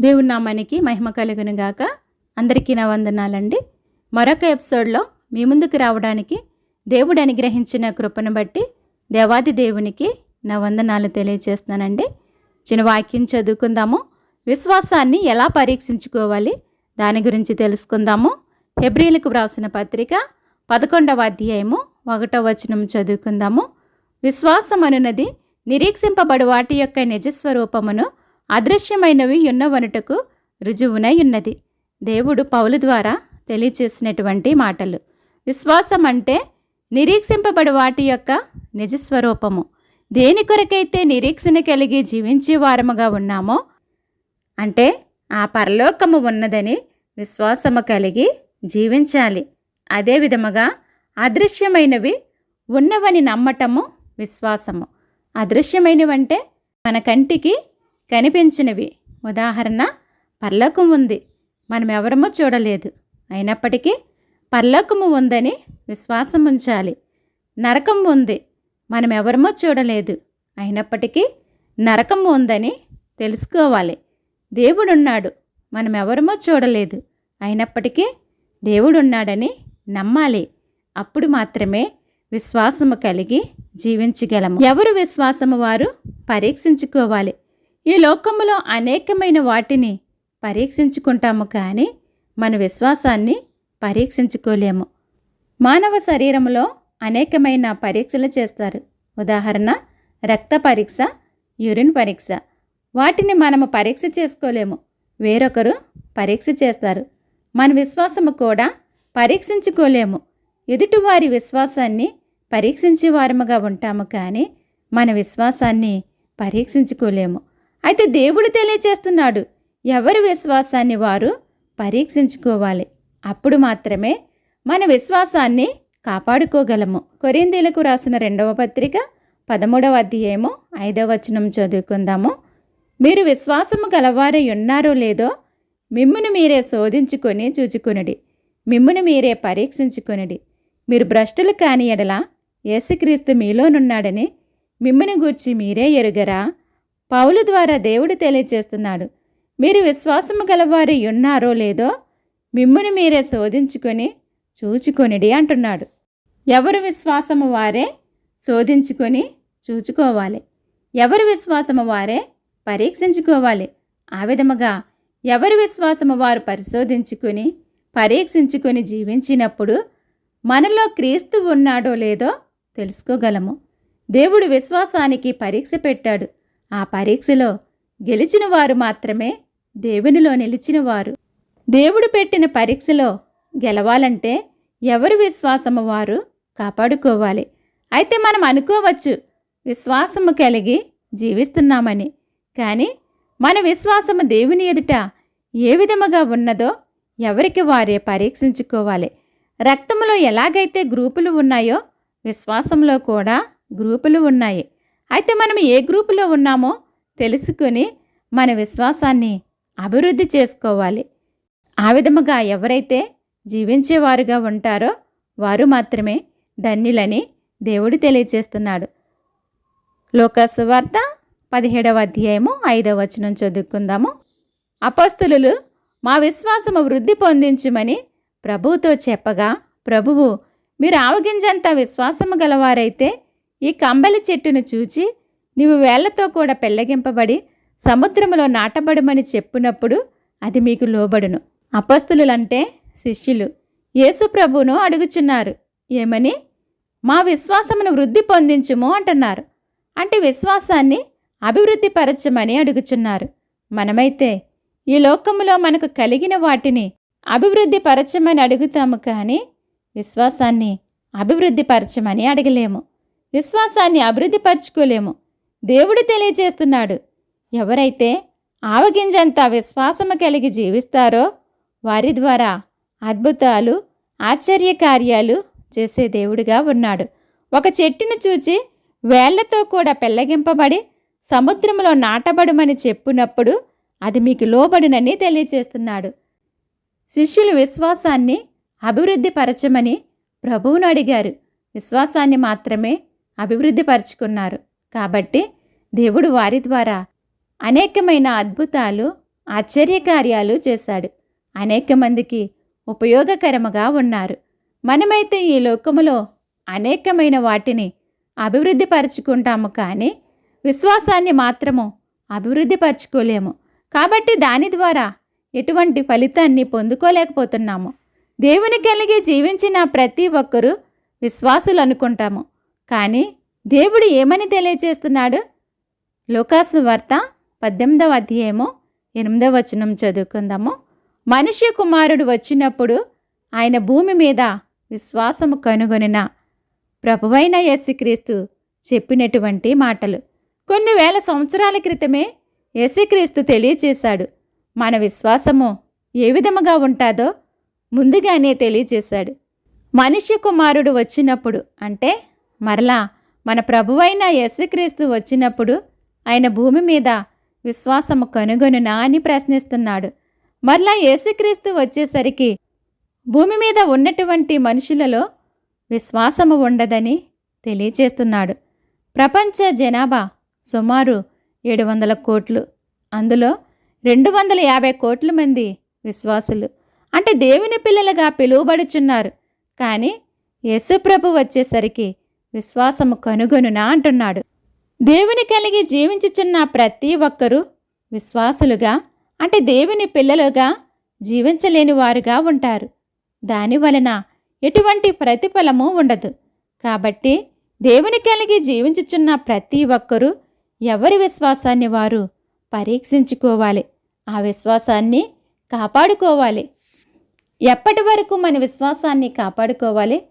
దేవుని నామానికి మహిమ కలుగును గాక. అందరికీ నా వందనాలండి. మరొక ఎపిసోడ్లో మీ ముందుకు రావడానికి దేవుడు అనుగ్రహించిన కృపను బట్టి దేవాది దేవునికి నా వందనాలు తెలియజేస్తున్నానండి. చిన్న వాక్యం చదువుకుందాము. విశ్వాసాన్ని ఎలా పరీక్షించుకోవాలి? దాని గురించి తెలుసుకుందాము. హెబ్రిలకు వ్రాసిన పత్రిక పదకొండవ అధ్యాయము ఒకటో వచనం చదువుకుందాము. విశ్వాసం అనున్నది నిరీక్షింపబడు వాటి యొక్క నిజస్వరూపమును అదృశ్యమైనవి ఉన్నవనుటకు రుజువునై ఉన్నది దేవుడు పౌలు ద్వారా తెలియచేసినటువంటి మాటలు. విశ్వాసం అంటే నిరీక్షింపబడి వాటి యొక్క నిజస్వరూపము. దేని కొరకైతే నిరీక్షణ కలిగి జీవించే వారముగా ఉన్నామో అంటే ఆ పరలోకము ఉన్నదని విశ్వాసము కలిగి జీవించాలి. అదే విధముగా అదృశ్యమైనవి ఉన్నవని నమ్మటము విశ్వాసము. అదృశ్యమైనవంటే మన కంటికి కనిపించినవి. ఉదాహరణ పర్లోకం ఉంది. మనం ఎవరమో చూడలేదు. అయినప్పటికీ పర్లోకము ఉందని విశ్వాసం ఉంచాలి. నరకం ఉంది. మనం ఎవరమో చూడలేదు. అయినప్పటికీ నరకం ఉందని తెలుసుకోవాలి. దేవుడున్నాడు. మనం ఎవరమో చూడలేదు. అయినప్పటికీ దేవుడున్నాడని నమ్మాలి. అప్పుడు మాత్రమే విశ్వాసము కలిగి జీవించగలము. ఎవరు విశ్వాసము వారు? పరీక్షించుకోవాలి. ఈ లోకములో అనేకమైన వాటిని పరీక్షించుకుంటాము కానీ మన విశ్వాసాన్ని పరీక్షించుకోలేము. మానవ శరీరంలో అనేకమైన పరీక్షలు చేస్తారు. ఉదాహరణ రక్త పరీక్ష యూరిన్ పరీక్ష. వాటిని మనము పరీక్ష చేసుకోలేము. వేరొకరు పరీక్ష చేస్తారు. మన విశ్వాసము కూడా పరీక్షించుకోలేము. ఎదుటివారి విశ్వాసాన్ని పరీక్షించే వారముగా ఉంటాము కానీ మన విశ్వాసాన్ని పరీక్షించుకోలేము. అయితే దేవుడు తెలియచేస్తున్నాడు ఎవరి విశ్వాసాన్ని వారు పరీక్షించుకోవాలి. అప్పుడు మాత్రమే మన విశ్వాసాన్ని కాపాడుకోగలము. కొరిందీలకు రాసిన రెండవ పత్రిక పదమూడవ అధ్యాయము ఐదవ వచనం చదువుకుందాము. మీరు విశ్వాసము గలవారై ఉన్నారో లేదో మిమ్మును మీరే శోధించుకొని చూచుకొనుడి. మిమ్మును మీరే పరీక్షించుకొనుడి. మీరు భ్రష్టులు కాని ఎడల యేసుక్రీస్తు మీలోనున్నాడని మిమ్మని గూర్చి మీరే ఎరుగరా? పౌలు ద్వారా దేవుడు తెలియచేస్తున్నాడు మీరు విశ్వాసము గలవారు ఉన్నారో లేదో మిమ్ముని మీరే శోధించుకొని చూచుకొనిడి అంటున్నాడు. ఎవరు విశ్వాసము వారే శోధించుకొని చూచుకోవాలి. ఎవరి విశ్వాసము వారే పరీక్షించుకోవాలి. ఆ విధముగా ఎవరి విశ్వాసము వారు పరిశోధించుకొని పరీక్షించుకొని జీవించినప్పుడు మనలో క్రీస్తు ఉన్నాడో లేదో తెలుసుకోగలము. దేవుడు విశ్వాసానికి పరీక్ష పెట్టాడు. ఆ పరీక్షలో గెలిచిన వారు మాత్రమే దేవునిలో నిలిచిన వారు దేవుడు పెట్టిన పరీక్షలో గెలవాలంటే ఎవరి విశ్వాసము వారు కాపాడుకోవాలి. అయితే మనం అనుకోవచ్చు విశ్వాసము కలిగి జీవిస్తున్నామని. కానీ మన విశ్వాసము దేవుని ఎదుట ఏ విధముగా ఉన్నదో ఎవరికి వారే పరీక్షించుకోవాలి. రక్తంలో ఎలాగైతే గ్రూపులు ఉన్నాయో విశ్వాసంలో కూడా గ్రూపులు ఉన్నాయి. అయితే మనం ఏ గ్రూపులో ఉన్నామో తెలుసుకుని మన విశ్వాసాన్ని అభివృద్ధి చేసుకోవాలి. ఆ విధముగా ఎవరైతే జీవించేవారుగా ఉంటారో వారు మాత్రమే ధన్యులని దేవుడు తెలియజేస్తున్నాడు లోకసువార్త పదిహేడవ అధ్యాయము ఐదవ వచనం చదువుకుందాము. అపస్తులు మా విశ్వాసము వృద్ధి పొందించుమని ప్రభువుతో చెప్పగా ప్రభువు మీరు ఆవగింజంత విశ్వాసము గలవారైతే ఈ కంబలి చెట్టును చూచి నీవు వేళ్ళతో కూడా పెళ్ళగింపబడి సముద్రములో నాటబడమని చెప్పినప్పుడు అది మీకు లోబడును. అపస్తులంటే శిష్యులు. యేసు ప్రభువును అడుగుచున్నారు. ఏమని? మా విశ్వాసమును వృద్ధి పొందించుము అంటున్నారు. అంటే విశ్వాసాన్ని అభివృద్ధి పరచమని అడుగుచున్నారు. మనమైతే ఈ లోకములో మనకు కలిగిన వాటిని అభివృద్ధి పరచమని అడుగుతాము కానీ విశ్వాసాన్ని అభివృద్ధి పరచమని అడగలేము. విశ్వాసాన్ని అభివృద్ధిపరచుకోలేము దేవుడు తెలియజేస్తున్నాడు ఎవరైతే ఆవగింజంత విశ్వాసము కలిగి జీవిస్తారో వారి ద్వారా అద్భుతాలు ఆశ్చర్య కార్యాలు చేసే దేవుడిగా ఉన్నాడు. ఒక చెట్టును చూచి వేళ్ళతో కూడా పెళ్ళగింపబడి సముద్రంలో నాటబడమని చెప్పునప్పుడు అది మీకు లోబడునని తెలియచేస్తున్నాడు. శిష్యులు విశ్వాసాన్ని అభివృద్ధి పరచమని ప్రభువును అడిగారు. విశ్వాసాన్ని మాత్రమే అభివృద్ధి పరుచుకున్నారు. కాబట్టి దేవుడు వారి ద్వారా అనేకమైన అద్భుతాలు ఆశ్చర్యకార్యాలు చేశాడు. అనేక మందికి ఉపయోగకరముగా ఉన్నారు. మనమైతే ఈ లోకములో అనేకమైన వాటిని అభివృద్ధి పరుచుకుంటాము కానీ విశ్వాసాన్ని మాత్రము అభివృద్ధి పరచుకోలేము. కాబట్టి దాని ద్వారా ఎటువంటి ఫలితాన్ని పొందుకోలేకపోతున్నాము. దేవుని కలిగి జీవించిన ప్రతి ఒక్కరూ విశ్వాసులు అనుకుంటాము. కానీ దేవుడు ఏమని తెలియజేస్తున్నాడు? లోకాసు వార్త పద్దెనిమిదవ అధ్యాయము ఎనిమిదవ వచనం చదువుకుందాము. మనిషి కుమారుడు వచ్చినప్పుడు ఆయన భూమి మీద విశ్వాసము కనుగొనిన ప్రభువైన యేసుక్రీస్తు చెప్పినటువంటి మాటలు. కొన్ని వేల సంవత్సరాల క్రితమే యేసుక్రీస్తు తెలియచేశాడు మన విశ్వాసము ఏ విధముగా ఉంటుందో ముందుగానే తెలియచేశాడు మనిషి కుమారుడు వచ్చినప్పుడు అంటే మరలా మన ప్రభువైన యేసుక్రీస్తు వచ్చినప్పుడు ఆయన భూమి మీద విశ్వాసము కనుగొనునా అని ప్రశ్నిస్తున్నాడు. మరలా యేసుక్రీస్తు వచ్చేసరికి భూమి మీద ఉన్నటువంటి మనుషులలో విశ్వాసము ఉండదని తెలియచేస్తున్నాడు. ప్రపంచ జనాభా సుమారు ఏడు వందల కోట్లు. అందులో రెండు వందల యాభై కోట్ల మంది విశ్వాసులు. అంటే దేవుని పిల్లలుగా పిలువబడుచున్నారు. కానీ యేసుప్రభు వచ్చేసరికి విశ్వాసము కనుగొనునా అంటున్నాడు. దేవుని కలిగి జీవించుచున్న ప్రతి ఒక్కరూ విశ్వాసులుగా అంటే దేవుని పిల్లలుగా జీవించలేని వారుగా ఉంటారు. దాని వలన ఎటువంటి ప్రతిఫలము ఉండదు. కాబట్టి దేవుని కలిగి జీవించుచున్న ప్రతి ఒక్కరూ ఎవరి విశ్వాసాన్ని వారు పరీక్షించుకోవాలి? ఆ విశ్వాసాన్ని కాపాడుకోవాలి. ఎప్పటి వరకు మన విశ్వాసాన్ని కాపాడుకోవాలి?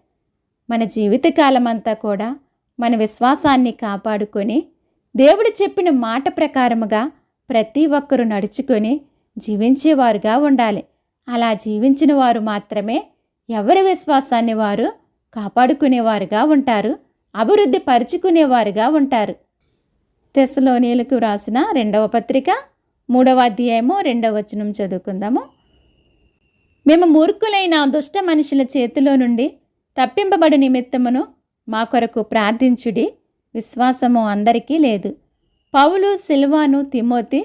మన జీవితకాలం అంతా కూడా మన విశ్వాసాన్ని కాపాడుకొని దేవుడు చెప్పిన మాట ప్రకారముగా ప్రతి ఒక్కరూ నడుచుకొని జీవించేవారుగా ఉండాలి. అలా జీవించిన వారు మాత్రమే ఎవరి విశ్వాసాన్ని వారు కాపాడుకునేవారుగా ఉంటారు అభివృద్ధి పరుచుకునేవారుగా ఉంటారు. తెసలోనీలకు రాసిన రెండవ పత్రిక మూడవ అధ్యాయము రెండవ వచనం చదువుకుందాము. మేము మూర్ఖులైన దుష్ట మనుషుల చేతిలో నుండి తప్పింపబడు నిమిత్తమును మా కొరకు ప్రార్థించుడి విశ్వాసము అందరికీ లేదు. పౌలు సిల్వాను తిమోతి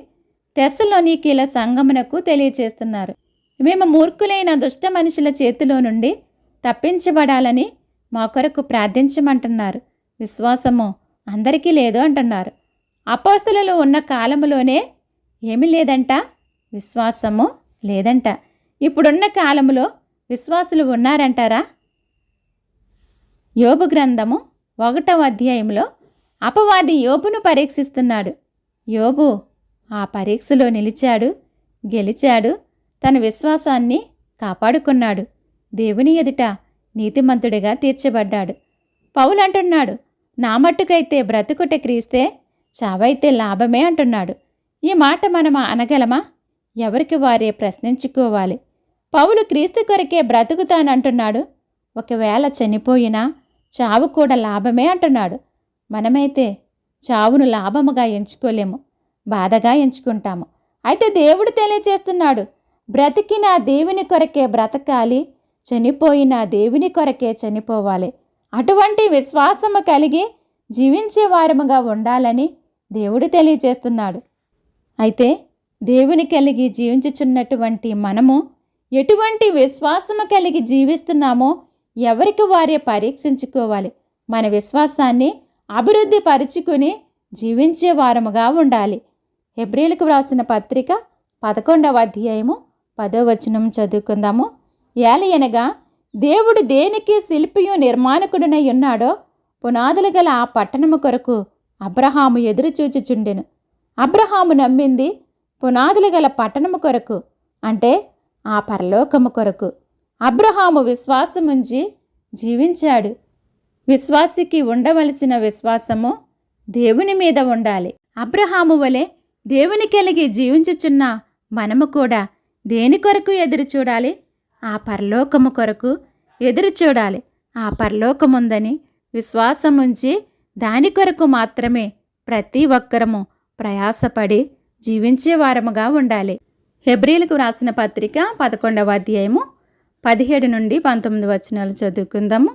తెస్సలోనికీల సంగమునకు తెలియచేస్తున్నారు. మేము మూర్ఖులైన దుష్ట మనుషుల చేతిలో నుండి తప్పించబడాలని మా కొరకు ప్రార్థించమంటున్నారు. విశ్వాసము అందరికీ లేదు అంటున్నారు. అపోస్తలలో ఉన్న కాలములోనే ఏమి లేదంట? విశ్వాసము లేదంట. ఇప్పుడున్న కాలంలో విశ్వాసులు ఉన్నారంటారా? యోబు గ్రంథము ఒకటవ అధ్యాయంలో అపవాది యోబును పరీక్షిస్తున్నాడు. యోబు ఆ పరీక్షలో నిలిచాడు గెలిచాడు తన విశ్వాసాన్ని కాపాడుకున్నాడు. దేవుని ఎదుట నీతిమంతుడిగా తీర్చబడ్డాడు. పౌలు అంటున్నాడు నా మట్టుకైతే బ్రతుకుట క్రీస్తే చావైతే లాభమే అంటున్నాడు. ఈ మాట మనం అనగలమా? ఎవరికి వారే ప్రశ్నించుకోవాలి. పౌలు క్రీస్తు కొరకే బ్రతుకుతానంటున్నాడు. ఒకవేళ చనిపోయినా చావు కూడా లాభమే అంటున్నాడు. మనమైతే చావును లాభముగా ఎంచుకోలేము బాధగా ఎంచుకుంటాము. అయితే దేవుడు తెలియచేస్తున్నాడు బ్రతికిన దేవుని కొరకే బ్రతకాలి చనిపోయిన దేవుని కొరకే చనిపోవాలి. అటువంటి విశ్వాసము కలిగి జీవించే వారముగా ఉండాలని దేవుడు తెలియచేస్తున్నాడు. అయితే దేవుని కలిగి జీవించుచున్నటువంటి మనము ఎటువంటి విశ్వాసము కలిగి జీవిస్తున్నామో ఎవరికి వారే పరీక్షించుకోవాలి? మన విశ్వాసాన్ని అభివృద్ధి పరుచుకుని జీవించే వారముగా ఉండాలి. హెబ్రిలకు వ్రాసిన పత్రిక పదకొండవ అధ్యాయము పదో వచనం చదువుకుందాము. ఏలయనగా దేవుడు దేనికి శిల్పియు నిర్మాణకుడునై ఉన్నాడో పునాదులు గల ఆ పట్టణము కొరకు అబ్రహాము ఎదురుచూచుచుండెను. అబ్రహాము నమ్మింది పునాదులు గల పట్టణము కొరకు అంటే ఆ పరలోకము కొరకు. అబ్రహాము విశ్వాసముంచి జీవించాడు. విశ్వాసికి ఉండవలసిన విశ్వాసము దేవుని మీద ఉండాలి. అబ్రహాము వలె దేవుని కలిగి జీవించుచున్న మనము కూడా దేని కొరకు ఎదురు చూడాలి? ఆ పరలోకము కొరకు ఎదురు చూడాలి. ఆ పరలోకముందని విశ్వాసముంచి దాని కొరకు మాత్రమే ప్రతి ఒక్కరము ప్రయాసపడి జీవించే వారముగా ఉండాలి. హెబ్రిలకు రాసిన పత్రిక పదకొండవ అధ్యాయము పదిహేడు నుండి పంతొమ్మిది వచనాలు చదువుకుందాము.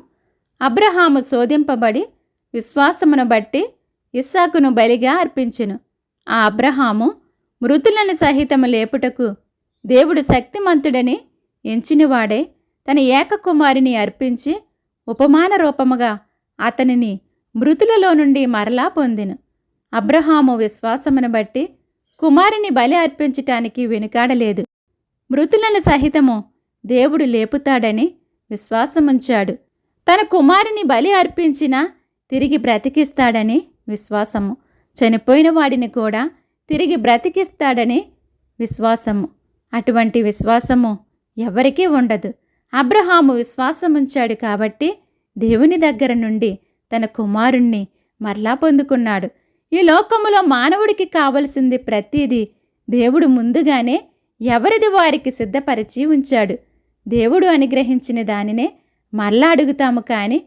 అబ్రహాము శోధింపబడి విశ్వాసమును బట్టి ఇస్సాకును బలిగా అర్పించెను. ఆ అబ్రహాము మృతులను సహితము లేపుటకు దేవుడు శక్తిమంతుడని ఎంచినవాడే తన ఏకకుమారిని అర్పించి ఉపమాన రూపముగా అతనిని మృతులలో నుండి మరలా పొందెను. అబ్రహాము విశ్వాసమును బట్టి కుమారుని బలి అర్పించటానికి వెనుకాడలేదు. మృతులను సహితము దేవుడు లేపుతాడని విశ్వాసముంచాడు. తన కుమారుని బలి అర్పించినా తిరిగి బ్రతికిస్తాడని విశ్వాసము. చనిపోయిన వాడిని కూడా తిరిగి బ్రతికిస్తాడని విశ్వాసము. అటువంటి విశ్వాసము ఎవరికీ ఉండదు. అబ్రహాము విశ్వాసముంచాడు కాబట్టి దేవుని దగ్గర నుండి తన కుమారుణ్ణి మరలా పొందుకున్నాడు. ఈ లోకములో మానవుడికి కావలసింది ప్రతిదీ దేవుడు ముందుగానే ఎవరిది వారికి సిద్ధపరిచి ఉంచాడు. దేవుడు అనుగ్రహించిన దానినే మరలా అడుగుతాము కానీ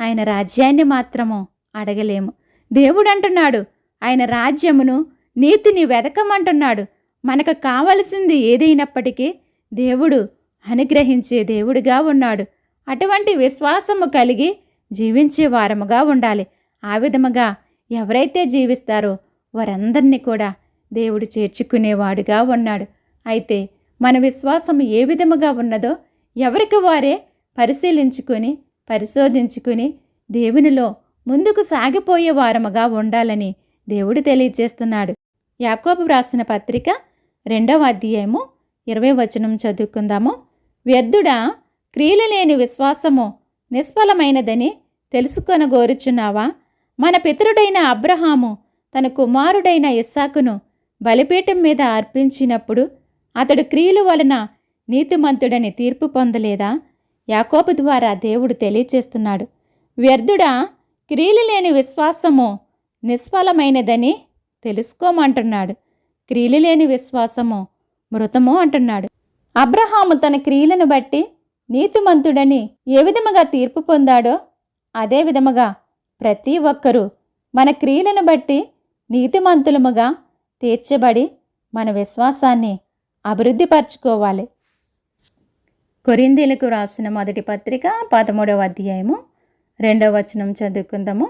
ఆయన రాజ్యాన్ని మాత్రము అడగలేము. దేవుడు అంటున్నాడు ఆయన రాజ్యమును నీతిని వెదకమంటున్నాడు. మనకు కావలసింది ఏదైనప్పటికీ దేవుడు అనుగ్రహించే దేవుడిగా ఉన్నాడు. అటువంటి విశ్వాసము కలిగి జీవించే వారముగా ఉండాలి. ఆ విధముగా ఎవరైతే జీవిస్తారో వారందరినీ కూడా దేవుడు చేర్చుకునేవాడుగా ఉన్నాడు. అయితే మన విశ్వాసం ఏ విధముగా ఉన్నదో ఎవరికి వారే పరిశీలించుకొని పరిశోధించుకుని దేవునిలో ముందుకు సాగిపోయే వారముగా ఉండాలని దేవుడు తెలియజేస్తున్నాడు. యాకోబు వ్రాసిన పత్రిక రెండవ అధ్యాయము ఇరవై వచనం చదువుకుందాము. వ్యర్థుడా క్రియలు లేని విశ్వాసము నిష్ఫలమైనదని తెలుసుకొనగోరుచున్నావా? మన పితరుడైన అబ్రహాము తన కుమారుడైన ఇస్సాకును బలిపీఠం మీద అర్పించినప్పుడు అతడు క్రియల వలన నీతిమంతుడని తీర్పు పొందలేదా? యాకోబు ద్వారా దేవుడు తెలియచేస్తున్నాడు. వ్యర్థుడా క్రియలు లేని విశ్వాసము నిష్ఫలమైనదని తెలుసుకోమంటున్నాడు. క్రియలు లేని విశ్వాసము మృతము అంటున్నాడు. అబ్రహాము తన క్రియలను బట్టి నీతిమంతుడని ఏ విధముగా తీర్పు పొందాడో అదే విధముగా ప్రతి ఒక్కరూ మన క్రియలను బట్టి నీతిమంతులముగా తీర్చబడి మన విశ్వాసాన్ని అభివృద్ధిపరచుకోవాలి కొరిందీలకు రాసిన మొదటి పత్రిక పదమూడవ అధ్యాయము రెండవ వచనం చదువుకుందాము.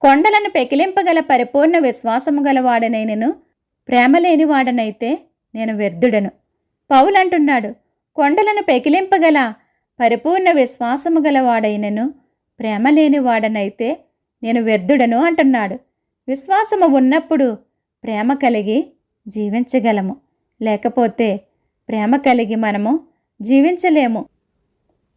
కొండలను పెకిలింపగల పరిపూర్ణ విశ్వాసము గలవాడనైనను ప్రేమ లేనివాడనైతే నేను వ్యర్థుడను. పౌలంటున్నాడు కొండలను పెకిలింపగల పరిపూర్ణ విశ్వాసము గలవాడైనను ప్రేమ లేనివాడనైతే నేను వ్యర్థుడను అంటున్నాడు. విశ్వాసము ఉన్నప్పుడు ప్రేమ కలిగి జీవించగలము. లేకపోతే ప్రేమ కలిగి మనము జీవించలేము.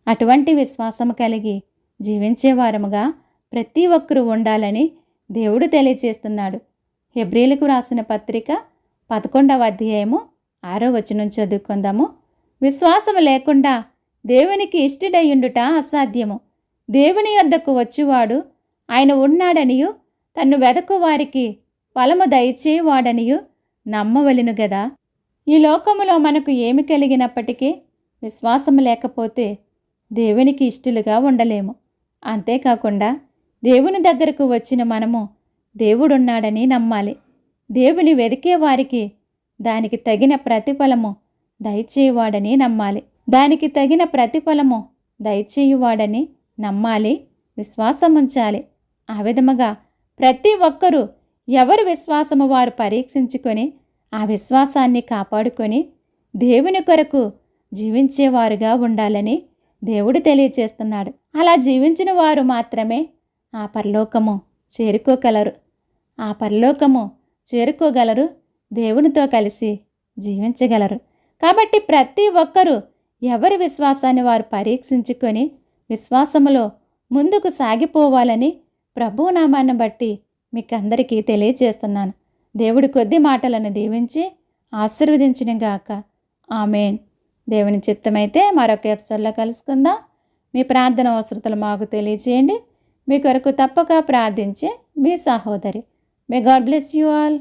అటువంటి విశ్వాసం కలిగి జీవించేవారముగా ప్రతి ఒక్కరూ ఉండాలని దేవుడు తెలియచేస్తున్నాడు హెబ్రిలకు రాసిన పత్రిక పదకొండవ అధ్యాయము ఆరో వచనం చదువుకుందాము. విశ్వాసము లేకుండా దేవునికి ఇష్టడయ్యుండుట అసాధ్యము. దేవుని యొద్దకు వచ్చువాడు ఆయన ఉన్నాడనియు తన్ను వెదకు వారికి ఫలము దయచేవాడనియు నమ్మవలెను గదా? ఈ లోకములో మనకు ఏమి కలిగినప్పటికీ విశ్వాసం లేకపోతే దేవునికి ఇష్టలుగా ఉండలేము. అంతేకాకుండా దేవుని దగ్గరకు వచ్చిన మనము దేవుడున్నాడని నమ్మాలి. దేవుని వెదికే వారికి దానికి తగిన ప్రతిఫలము దయచేయువాడని నమ్మాలి. దానికి తగిన ప్రతిఫలము దయచేయువాడని నమ్మాలి. విశ్వాసం ఉంచాలి ఆ విధముగా ప్రతి ఒక్కరూ ఎవరు విశ్వాసము వారు పరీక్షించుకొని ఆ విశ్వాసాన్ని కాపాడుకొని దేవుని కొరకు జీవించేవారుగా ఉండాలని దేవుడు తెలియచేస్తున్నాడు. అలా జీవించిన వారు మాత్రమే ఆ పరలోకము చేరుకోగలరు. ఆ పరలోకము చేరుకోగలరు దేవునితో కలిసి జీవించగలరు. కాబట్టి ప్రతి ఒక్కరూ ఎవరి విశ్వాసాన్ని వారు పరీక్షించుకొని విశ్వాసములో ముందుకు సాగిపోవాలని ప్రభునామాన్ని బట్టి మీకు అందరికీ తెలియజేస్తున్నాను దేవుడి కొద్ది మాటలను దీవించి ఆశీర్వదించిన గాక ఆమెన్. దేవుని చిత్తమైతే మరొక ఎపిసోడ్లో కలుసుకుందాం. మీ ప్రార్థన అవసరతలు మాకు తెలియజేయండి మీ కొరకు తప్పక ప్రార్థించే మీ సహోదరి. May God bless you all